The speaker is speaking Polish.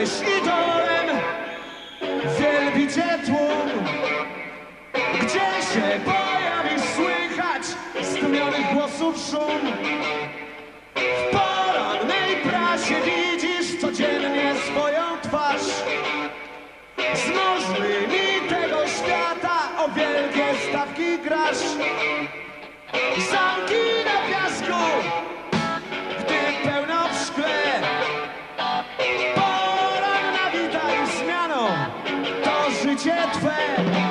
jesteś idolem, wielbicie tłum. Gdzie się pojawisz, słychać stłumionych głosów szum. W porannej prasie widzisz codziennie swoją twarz. Z możnymi tego świata o wielkie stawki grasz. Zamki na piasku jet flag.